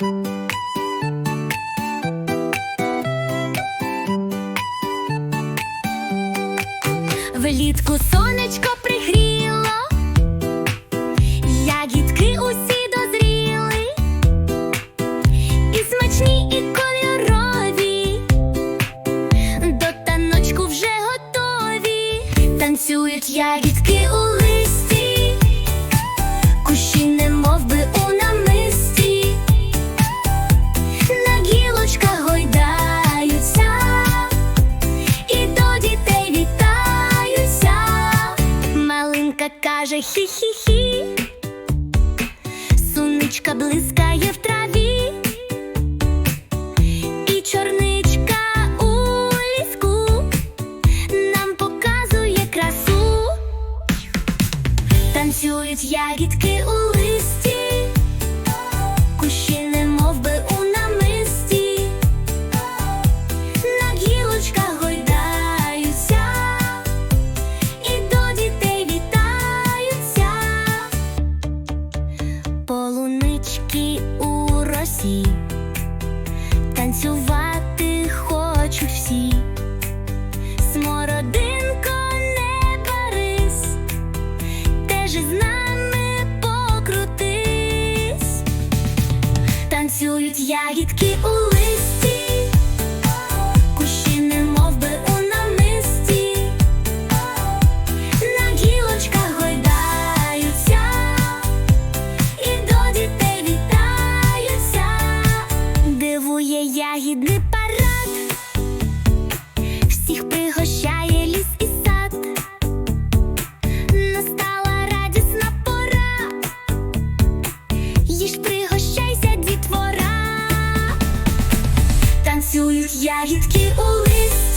Влітку сонечко пригріло, ягідки усі дозріли, і смачні, і кольорові, до таночку вже готові, танцюють ягідки у листі, кущі хі-хі-хі. Суничка блискає в траві. І чорничка у ліску нам показує красу. Танцюють ягідки у листі, кущі полунички у росі, танцювати хочуть всі, смородинко не парис, теж із нами покрутись. Танцюють ягідки у листі, їж, пригощайся, дітвора, танцюють ягідки у листі.